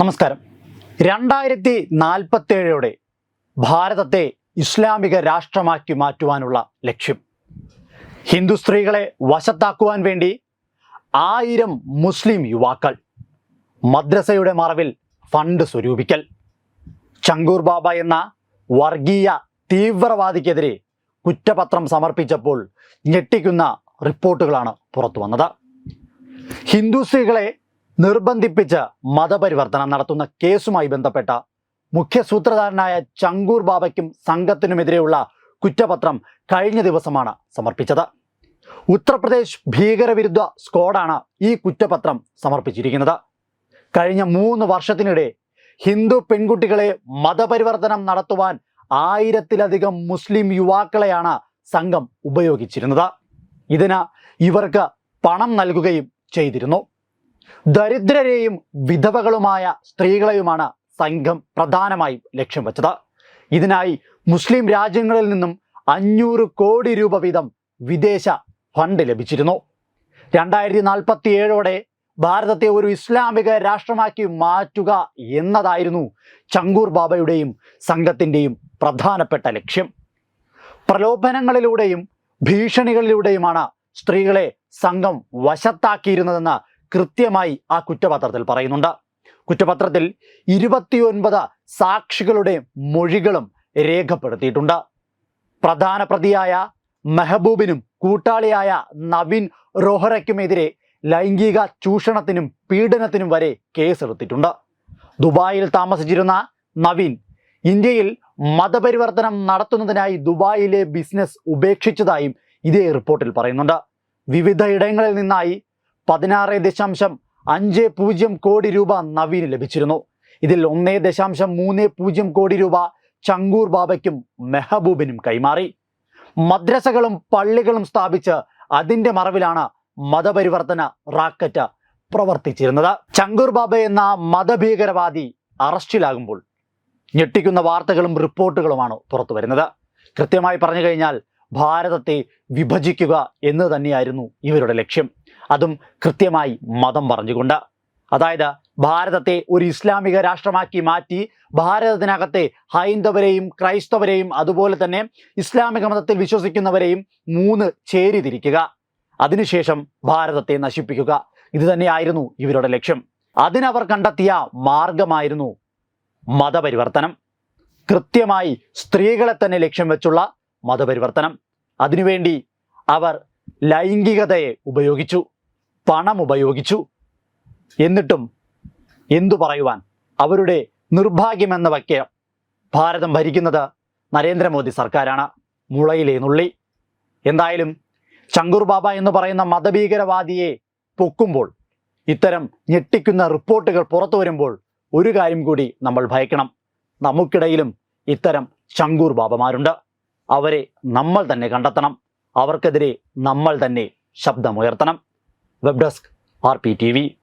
നമസ്കാരം. രണ്ടായിരത്തി നാൽപ്പത്തേഴോടെ ഭാരതത്തെ ഇസ്ലാമിക രാഷ്ട്രമാക്കി മാറ്റുവാനുള്ള ലക്ഷ്യം. ഹിന്ദു സ്ത്രീകളെ വശത്താക്കുവാൻ വേണ്ടി ആയിരം മുസ്ലിം യുവാക്കൾ മദ്രസയുടെ മറവിൽ ഫണ്ട് സ്വരൂപിക്കൽ. ചങ്കൂർ ബാബ എന്ന വർഗീയ തീവ്രവാദിക്കെതിരെ കുറ്റപത്രം സമർപ്പിച്ചപ്പോൾ ഞെട്ടിക്കുന്ന റിപ്പോർട്ടുകളാണ് പുറത്തു വന്നത് ഹിന്ദു സ്ത്രീകളെ നിർബന്ധിപ്പിച്ച് മതപരിവർത്തനം നടത്തുന്ന കേസുമായി ബന്ധപ്പെട്ട മുഖ്യ സൂത്രധാരനായ ചങ്കൂർ ബാബയ്ക്കും സംഘത്തിനുമെതിരെയുള്ള കുറ്റപത്രം കഴിഞ്ഞ ദിവസമാണ് സമർപ്പിച്ചത്. ഉത്തർപ്രദേശ് ഭീകരവിരുദ്ധ സ്ക്വാഡാണ് ഈ കുറ്റപത്രം സമർപ്പിച്ചിരിക്കുന്നത്. കഴിഞ്ഞ മൂന്ന് വർഷത്തിനിടെ ഹിന്ദു പെൺകുട്ടികളെ മതപരിവർത്തനം നടത്തുവാൻ ആയിരത്തിലധികം മുസ്ലിം യുവാക്കളെയാണ് സംഘം ഉപയോഗിച്ചിരുന്നത്. ഇതിന് ഇവർക്ക് പണം നൽകുകയും ചെയ്തിരുന്നു. ദരിദ്രരെയും വിധവകളുമായ സ്ത്രീകളെയുമാണ് സംഘം പ്രധാനമായും ലക്ഷ്യം വച്ചത്. ഇതിനായി മുസ്ലിം രാജ്യങ്ങളിൽ നിന്നും അഞ്ഞൂറ് കോടി രൂപ വീതം വിദേശ ഫണ്ട് ലഭിച്ചിരുന്നു. രണ്ടായിരത്തി നാൽപ്പത്തി ഏഴോടെ ഭാരതത്തെ ഒരു ഇസ്ലാമിക രാഷ്ട്രമാക്കി മാറ്റുക എന്നതായിരുന്നു ചങ്കൂർ ബാബയുടെയും സംഘത്തിന്റെയും പ്രധാനപ്പെട്ട ലക്ഷ്യം. പ്രലോഭനങ്ങളിലൂടെയും ഭീഷണികളിലൂടെയുമാണ് സ്ത്രീകളെ സംഘം വശത്താക്കിയിരുന്നതെന്ന് കൃത്യമായി ആ കുറ്റപത്രത്തിൽ പറയുന്നുണ്ട്. കുറ്റപത്രത്തിൽ ഇരുപത്തിയൊൻപത് സാക്ഷികളുടെ മൊഴികളും രേഖപ്പെടുത്തിയിട്ടുണ്ട്. പ്രധാന പ്രതിയായ മെഹബൂബിനും കൂട്ടാളിയായ നവീൻ റോഹറയ്ക്കുമെതിരെ ലൈംഗിക ചൂഷണത്തിനും പീഡനത്തിനും വരെ കേസെടുത്തിട്ടുണ്ട്. ദുബായിൽ താമസിച്ചിരുന്ന നവീൻ ഇന്ത്യയിൽ മതപരിവർത്തനം നടത്തുന്നതിനായി ദുബായിലെ ബിസിനസ് ഉപേക്ഷിച്ചതായും ഇതേ റിപ്പോർട്ടിൽ പറയുന്നുണ്ട്. വിവിധ ഇടങ്ങളിൽ നിന്നായി പതിനാറ് ദശാംശം അഞ്ച് പൂജ്യം കോടി രൂപ നവീന് ലഭിച്ചിരുന്നു. ഇതിൽ ഒന്നേ ദശാംശം മൂന്ന് പൂജ്യം കോടി രൂപ ചങ്കൂർ ബാബയ്ക്കും മെഹബൂബിനും കൈമാറി. മദ്രസകളും പള്ളികളും സ്ഥാപിച്ച് അതിന്റെ മറവിലാണ് മതപരിവർത്തന റാക്കറ്റ് പ്രവർത്തിച്ചിരുന്നത്. ചങ്കൂർ ബാബ എന്ന മതഭീകരവാദി അറസ്റ്റിലാകുമ്പോൾ ഞെട്ടിക്കുന്ന വാർത്തകളും റിപ്പോർട്ടുകളുമാണ് പുറത്തു വരുന്നത്. കൃത്യമായി പറഞ്ഞു കഴിഞ്ഞാൽ ഭാരതത്തെ വിഭജിക്കുക എന്ന് തന്നെയായിരുന്നു ഇവരുടെ ലക്ഷ്യം. അതും കൃത്യമായി മതം പറഞ്ഞുകൊണ്ട്. അതായത് ഭാരതത്തെ ഒരു ഇസ്ലാമിക രാഷ്ട്രമാക്കി മാറ്റി ഭാരതത്തിനകത്തെ ഹൈന്ദവരെയും ക്രൈസ്തവരെയും അതുപോലെ തന്നെ ഇസ്ലാമിക മതത്തിൽ വിശ്വസിക്കുന്നവരെയും മൂന്ന് ചേരിതിരിക്കുക അതിനുശേഷം ഭാരതത്തെ നശിപ്പിക്കുക. ഇത് തന്നെയായിരുന്നു ഇവരുടെ ലക്ഷ്യം. അതിനവർ കണ്ടെത്തിയ മാർഗമായിരുന്നു മതപരിവർത്തനം. കൃത്യമായി സ്ത്രീകളെ തന്നെ ലക്ഷ്യം വെച്ചുള്ള മതപരിവർത്തനം. അതിനുവേണ്ടി അവർ ലൈംഗികതയെ ഉപയോഗിച്ചു. പണം ഉപയോഗിച്ചു. എന്നിട്ടും എന്തു പറയുവാൻ? അവരുടെ നിർഭാഗ്യം എന്ന വക്യം ഭാരതം ഭരിക്കുന്നത് നരേന്ദ്രമോദി സർക്കാരാണ്. മുളയിലെ നുള്ളി. എന്തായാലും ശങ്കൂർ ബാബ എന്ന് പറയുന്ന മതഭീകരവാദിയെ പൊക്കുമ്പോൾ ഇത്തരം ഞെട്ടിക്കുന്ന റിപ്പോർട്ടുകൾ പുറത്തു വരുമ്പോൾ ഒരു കാര്യം കൂടി നമ്മൾ ഭയക്കണം. നമുക്കിടയിലും ഇത്തരം ശങ്കൂർ ബാബമാരുണ്ട്. അവരെ നമ്മൾ തന്നെ കണ്ടെത്തണം. അവർക്കെതിരെ നമ്മൾ തന്നെ ശബ്ദമുയർത്തണം. Webdesk, RPTV,